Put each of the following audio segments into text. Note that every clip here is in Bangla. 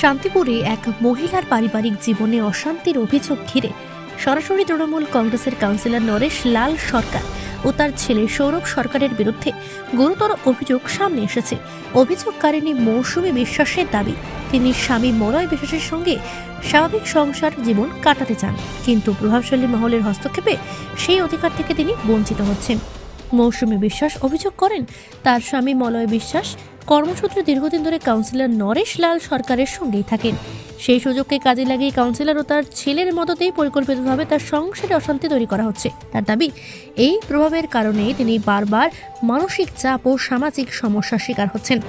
শান্তিপুরে এক মহিলার পারিবারিক জীবনে অশান্তির অভিযোগ ঘিরে সরাসরি তৃণমূল কংগ্রেসের কাউন্সিলর নরেশ লাল সরকার ও তার ছেলে সৌরভ সরকারের বিরুদ্ধে গুরুতর অভিযোগ সামনে এসেছে। অভিযোগকারিণী মৌসুমী বিশ্বাসের দাবি, তিনি স্বামী মলয় বিশ্বাসের সঙ্গে স্বাভাবিক সংসার জীবন কাটাতে চান, কিন্তু প্রভাবশালী মহলের হস্তক্ষেপে সেই অধিকার থেকে তিনি বঞ্চিত হচ্ছেন। মৌসুমী বিশ্বাস অভিযোগ করেন, তার স্বামী মলয় বিশ্বাস কর্মসূত্রে দীর্ঘদিন ধরে কাউন্সিলর নরেশ লাল সরকারের সঙ্গেই থাকেন। সেই সুযোগকে কাজে লাগিয়ে কাউন্সিলর ও তার ছেলের মততেই পরিকল্পিতভাবে তার সংসারে অশান্তি তৈরি করা হচ্ছে। তার দাবি, এই প্রভাবের কারণে তিনি বারবার মানসিক চাপ ও সামাজিক সমস্যার শিকার হচ্ছেন।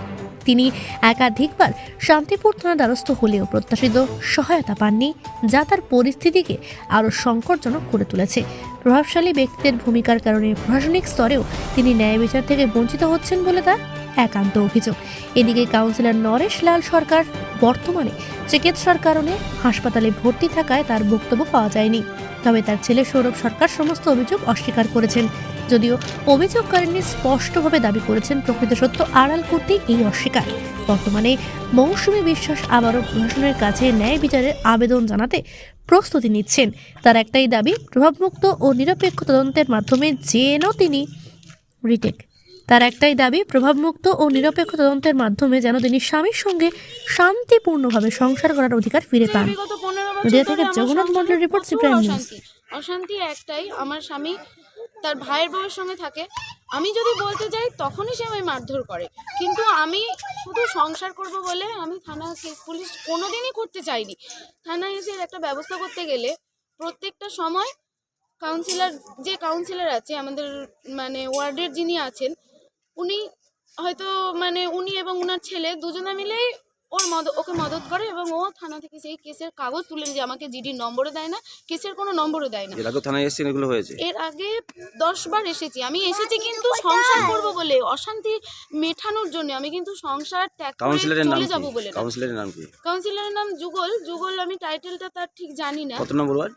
তিনি একাধিকবার শান্তিপুর থানার দ্বারস্থ হলেও প্রত্যাশিত সহায়তা পাননি, যা তার পরিস্থিতিকে আরও সংকটজনক করে তুলেছে। প্রভাবশালী ব্যক্তিদের ভূমিকার কারণে প্রশাসনিক স্তরেও তিনি ন্যায় বিচার থেকে বঞ্চিত হচ্ছেন বলে তার একান্ত অভিযোগ। এদিকে কাউন্সিলর নরেশ লাল সরকার বর্তমানে চিকিৎসার কারণে হাসপাতালে ভর্তি থাকায় তার বক্তব্য পাওয়া যায়নি। তবে তার ছেলে সৌরভ সরকার সমস্ত অভিযোগ অস্বীকার করেছেন। যদিও অভিযোগকারিনী স্পষ্টভাবে দাবি করেছেন প্রকৃত সত্য আড়াল করতে এই অস্বীকার। বর্তমানে মৌসুমী বিশ্বাস আবারও প্রশাসনের কাছে ন্যায় বিচারের আবেদন জানাতে প্রস্তুতি নিচ্ছেন। তার একটাই দাবি প্রভাবমুক্ত ও নিরপেক্ষ তদন্তের মাধ্যমে যেন তিনি রিটেক। তার একটাই দাবি প্রভাবমুক্ত ও নিরপেক্ষ তদন্তের মাধ্যমে যেন তিনি স্বামীর সঙ্গে শান্তিপূর্ণভাবে সংসার করার অধিকার ফিরে পান। বিগত নদিয়া থেকে জগন্নাথ সংসারে মন্ডলের রিপোর্ট, সিপ্রাইম নিউজ। অশান্তি। অশান্তি একটাই আমার স্বামী তার ভাইয়ের বউয়ের সঙ্গে থাকে। আমি যদি বলতে যাই, তখনই সে আমায় মারধর করে। কিন্তু আমি শুধু সংসার করব বলে আমি থানা কেস পুলিশ কোনোদিনই করতে চাইনি। থানায় এসে একটা ব্যবস্থা করতে গেলে প্রত্যেকটা সময় কাউন্সিলর যে কাউন্সিলর আছে, আমাদের মানে ওয়ার্ডের যিনি আছেন, উনি হয়তো মানে উনি এবং ওনার ছেলে দুজনে মিলেই ওর মদ ওকে মদত করে এবং ও থানা থেকে সেই কেসের কাগজ তুলে যে আমাকে জিডির নম্বরও দেয় না কেসের কোনো নম্বরও দেয় না। এর আগে থানায় এসেছেন এগুলো হয়েছে? এর আগে দশ বার এসেছি। আমি এসেছি কিন্তু সংসার করব বলে অশান্তি মেটানোর জন্য। আমি কিন্তু সংসার ত্যাগ করে কাউন্সিলরের নাম চলে কি? যাব বলে না। কাউন্সিলরের নাম কি? কাউন্সিলরের নাম যুগল। যুগল আমি টাইটেলটা তার ঠিক জানি না। কত নম্বর ওয়ার্ড?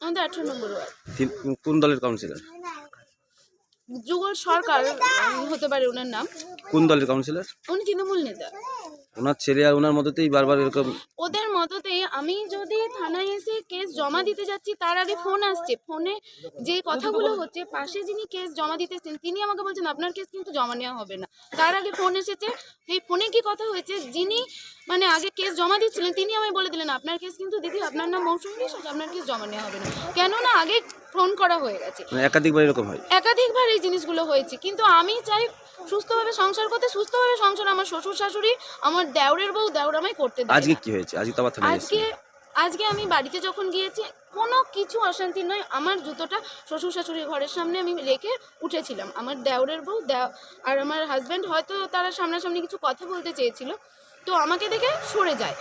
আমাদের আঠারো নম্বর ওয়ার্ড। তিন- কোন দলের কাউন্সিলর? যুগল সরকার উম, হতে পারে ওনার নাম। কোন দলের কাউন্সিলর? উনি তৃণমূল নেতা। ওনার ছেলে আর ওনার মধ্যেই বারবার এরকম ওদের মততে আমি যদি থানায় এসে কেস জমা দিতে যাচ্ছি, তার আগে ফোন আসছে। ফোনে যে কথাগুলো হচ্ছে, পাশে যিনি কেস জমা দিতেছেন, তিনি আমাকে বলছেন, আপনার কেস কিন্তু জমা নেওয়া হবে না। তার আগে ফোন এসেছে। এই ফোনে কি কথা হয়েছে? যিনি মানে আগে কেস জমা দিচ্ছিলেন, তিনি আমায় বলে দিলেন, আপনার কেস কিন্তু দিদি, আপনার নাম মৌসুমী আপনার কেস জমা নেওয়া হবে না। কেননা আগে ফোন করা হয়ে গেছে। মানে একাধিকবার এরকম হয়? একাধিকবার এই জিনিসগুলো হয়েছে। কিন্তু আমি চাই সুস্থভাবে সংসার করতে সুস্থভাবে সংসার আমার শ্বশুর শাশুড়ি আমার দেওরের বউ দেওর আমায় করতে দেয় আজকে না। কি হয়েছে? আজকে তো আবার থানায় আজকে আজকে আমি বাড়িতে যখন গিয়েছি কোনো কিছু অশান্তি নয়। আমার জুতোটা শ্বশুর শাশুড়ির ঘরের সামনে আমি রেখে উঠেছিলাম। আমার দেওরের বউ দেও আর আমার হাজব্যান্ড হয়তো তারা সামনাসামনি কিছু কথা বলতে চেয়েছিল। তো আমাকে দেখে সরে যায়।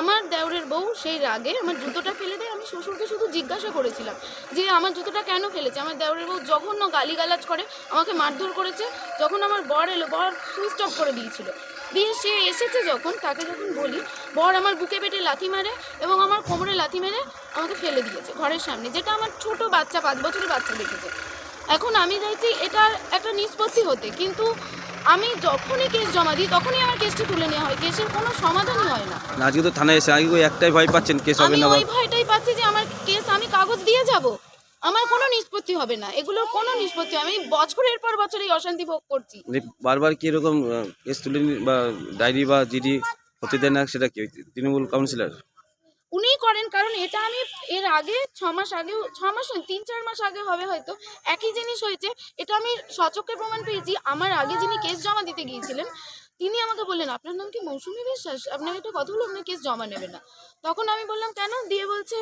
আমার দেওরের বউ সেই রাগে আমার জুতোটা ফেলে দেয়। আমি শ্বশুরকে শুধু জিজ্ঞাসা করেছিলাম যে, আমার জুতোটা কেন ফেলেছে? আমার দেওরের বউ জঘন্য গালিগালাজ করে, আমাকে মারধর করেছে। যখন আমার বর এলো, বর সুইচ অফ করে দিয়েছিল। দিয়ে সে এসেছে যখন, তাকে যখন বলি, বর আমার বুকে পেটে লাথি মারে এবং আমার কোমরে লাথি মেরে আমাকে ফেলে দিয়েছে ঘরের সামনে। যেটা আমার ছোট বাচ্চা, পাঁচ বছরের বাচ্চা দেখেছে। এখন আমি চাইছি এটার একটা নিষ্পত্তি হতে। কিন্তু আমি যখনই কেস জমা দিই তখনই আমার কেসটি তুলে নেওয়া হয়। কেসের কোনো সমাধানই হয় না। না, আজকে তো থানায় এসে আগে ওই একটাই ভয় পাচ্ছেন কেস হবে আমি না বা ওই ভয়টাই পাচ্ছি যে আমার কেস আমি কাগজ দিয়ে যাব। আমার কোনো নিষ্পত্তি হবে না। এগুলোর কোনো নিষ্পত্তি আমি বছরের পর বছর এই অশান্তি ভোগ করছি। মানে বারবার কি এরকম আহ, কেস তুলে নি- বা ডায়েরি বা জিডি হতে দেয় না? সেটা কি তৃণমূল কাউন্সিলর উনিই করেন, কারণ এটা আমি এর আগে ছ মাস আগেও, ছ মাস তিন, চার মাস আগে হবে হয়তো, একই জিনিস হয়েছে। এটা আমি সচক্ষে প্রমাণ পেয়েছি, আমার আগে যিনি কেস জমা দিতে গিয়েছিলেন, তিনি আমাকে বললেন, আপনার নাম কি মৌসুমী বিশ্বাস? আপনার একটা কথা হলো আপনার কেস জমা নেবে না। তখন আমি বললাম, কেন? দিয়ে বলছে,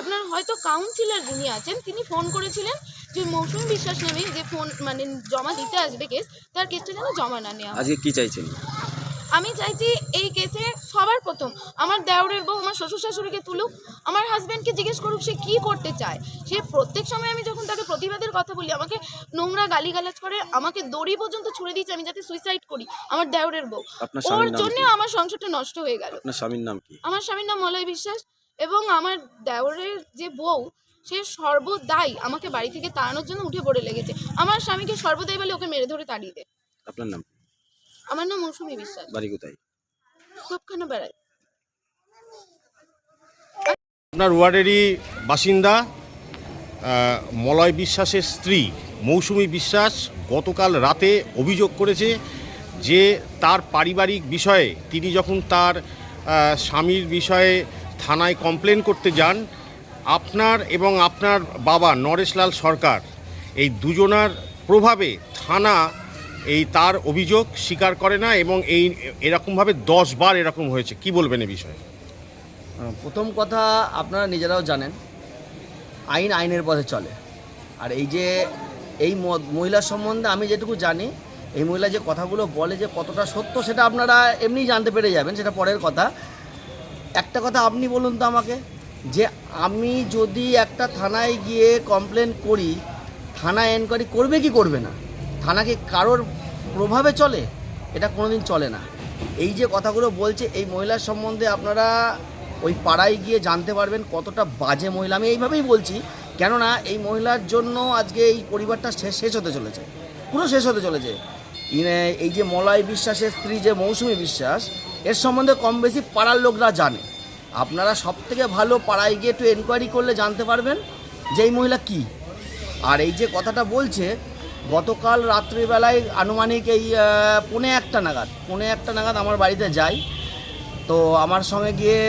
আপনার হয়তো কাউন্সিলর যিনি আছেন, তিনি ফোন করেছিলেন যে মৌসুমী বিশ্বাস নামে যে ফোন মানে জমা দিতে আসবে কেস, তার কেসটা যেন জমা না নেওয়া। আজকে কি চাইছেন? আমি চাইছি এই কেসে সবার প্রথম। আমার দেওরের বউ আমার শ্বশুর শাশুড়িকে তুলুক আমার হাজব্যান্ডকে জিজ্ঞেস করুক সে কি করতে চায়। সে প্রত্যেক সময় আমি যখন তাকে প্রতিবাদের কথা বলি আমাকে নোংরা গালিগালাজ করে আমাকে দড়ি পর্যন্ত ছুড়ে দিয়েছে আমি যাতে সুইসাইড করি আমার দেওরের বউ। ওর জন্য আমার সংসারটা নষ্ট হয়ে গেল। আপনার স্বামীর নাম কি? আমার স্বামীর নাম মলয় বিশ্বাস এবং আমার দেওরের যে বউ সে সর্বদাই আমাকে বাড়ি থেকে তাড়ানোর জন্য উঠে পড়ে লেগেছে। আমার স্বামীকে সর্বদাই বলে ওকে মেরে ধরে তাড়িয়ে দে আপনার নাম? আমার নাম মৌসুমী বিশ্বাস। বাড়ি কোথায়? সবখানে বেড়ায় আপনার ওয়ার্ডেরই বাসিন্দা মলয় বিশ্বাসের স্ত্রী মৌসুমী বিশ্বাস গতকাল রাতে অভিযোগ করেছে যে তার পারিবারিক বিষয়ে তিনি যখন তার স্বামীর বিষয়ে থানায় কমপ্লেন করতে যান আপনার এবং আপনার বাবা নরেশলাল সরকার এই দুজনার প্রভাবে থানা এই তার অভিযোগ স্বীকার করে না এবং এই এরকমভাবে দশ বার এরকম হয়েছে। কি বলবেন এ বিষয়ে? প্রথম কথা আপনারা নিজেরাও জানেন, আইন আইনের পথে চলে। আর এই যে এই ম- মহিলার সম্বন্ধে আমি যেটুকু জানি, এই মহিলা যে কথাগুলো বলে যে কতটা সত্য সেটা আপনারা এমনি জানতে পেরে যাবেন, সেটা পরের কথা। একটা কথা আপনি বলুন তো আমাকে, যে আমি যদি একটা থানায় গিয়ে কমপ্লেন করি থানা এনকোয়ারি করবে কি করবে না? থানা কি কারোর প্রভাবে চলে, এটা কোনোদিন চলে না। এই যে কথাগুলো বলছে, এই মহিলার সম্বন্ধে আপনারা ওই পাড়ায় গিয়ে জানতে পারবেন কতটা বাজে মহিলা। আমি এইভাবেই বলছি, কেননা এই মহিলার জন্য আজকে এই পরিবারটা শেষ শেষ হতে চলেছে। পুরো শেষ হতে চলেছে। এই যে মলয় বিশ্বাসের স্ত্রী যে মৌসুমী বিশ্বাস, এর সম্বন্ধে কম বেশি পাড়ার লোকরা জানে। আপনারা সব থেকে ভালো পাড়ায় গিয়ে একটু এনকোয়ারি করলে জানতে পারবেন যে এই মহিলা কী। আর এই যে কথাটা বলছে গতকাল রাত্রিবেলায় আনুমানিক এই পৌনে একটা নাগাদ, পৌনে একটা নাগাদ আমার বাড়িতে যাই। তো আমার সঙ্গে গিয়ে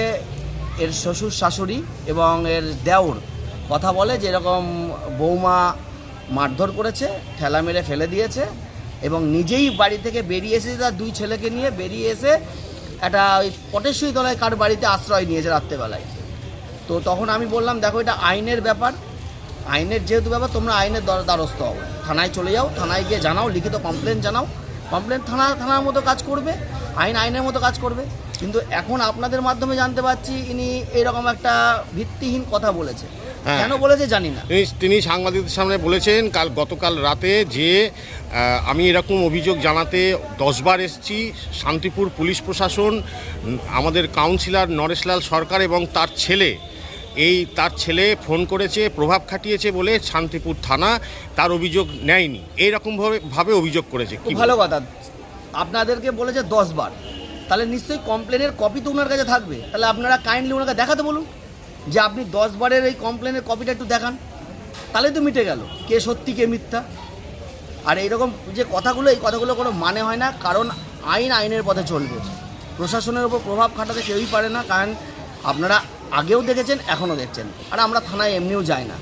এর শ্বশুর, শাশুড়ি এবং এর দেওর কথা বলে যে এরকম বৌমা মারধর করেছে, ঠেলা মেরে ফেলে দিয়েছে এবং নিজেই বাড়ি থেকে বেরিয়ে এসে তার দুই ছেলেকে নিয়ে, বেরিয়ে এসে একটা ওই পটেশ্বরী তলায় কার বাড়িতে আশ্রয় নিয়েছে রাত্রেবেলায়। তো তখন আমি বললাম, দেখো এটা আইনের ব্যাপার আইনের যেহেতু ব্যাপার তোমরা আইনের দ্বার- দ্বারস্থ হও। থানায় চলে যাও থানায় গিয়ে জানাও লিখিত কমপ্লেন জানাও। কমপ্লেন থানা থানার মতো কাজ করবে আইন আইনের মতো কাজ করবে। কিন্তু এখন আপনাদের মাধ্যমে জানতে পারছি ইনি এরকম একটা ভিত্তিহীন কথা বলেছে। হ্যাঁ। কেন বলেছে জানি না। তিনি তিনি সাংবাদিকদের সামনে বলেছেন কাল গতকাল রাতে যে আমি এরকম অভিযোগ জানাতে দশবার এসেছি শান্তিপুর পুলিশ প্রশাসন আমাদের কাউন্সিলর নরেশলাল সরকার এবং তার ছেলে এই তার ছেলে ফোন করেছে প্রভাব খাটিয়েছে বলে শান্তিপুর থানা তার অভিযোগ নেয়নি। এইরকমভাবে ভাবে অভিযোগ করেছে। কি ভালো কথা। আপনাদেরকে বলেছে দশ বার তাহলে নিশ্চয়ই কমপ্লেনের কপি তো ওনার কাছে থাকবে। তাহলে আপনারা কাইন্ডলি ওনাকে দেখাতে বলুন যে আপনি দশ বারের এই কমপ্লেনের কপিটা একটু দেখান। তাহলে তো মিটে গেল। কে সত্যি কে মিথ্যা? আর এইরকম যে কথাগুলো এই কথাগুলো কোনো মানে হয় না কারণ আইন আইনের পথে চলবে। প্রশাসনের উপর প্রভাব খাটাতে কেউই পারে না কারণ আপনারা আগেও দেখেছেন এখনও দেখছেন। আর আমরা থানায় এমনিও যাই না।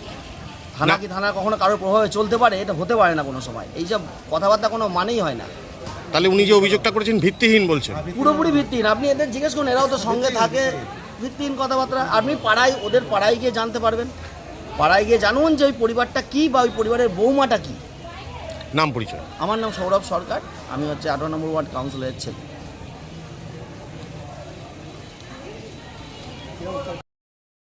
থানা কি থানা কখনো কারোর প্রভাবে চলতে পারে? এটা হতে পারে না কোনো সময়। এইসব কথাবার্তা কোনো মানেই হয় না। তাহলে উনি যে অভিযোগটা করেছেন ভিত্তিহীন বলছেন। পুরোপুরি ভিত্তিহীন। আপনি এদের জিজ্ঞেস করুন এরাও তো সঙ্গে থাকে। ভিত্তিহীন কথাবার্তা। আপনি পাড়ায় ওদের পাড়ায় গিয়ে জানতে পারবেন। পাড়ায় গিয়ে জানুন যে ওই পরিবারটা কী বা ওই পরিবারের বৌমাটা কী। নাম পরিচয়। আমার নাম সৌরভ সরকার। আমি হচ্ছে আঠারো নম্বর ওয়ার্ড কাউন্সিলরের ছেলে।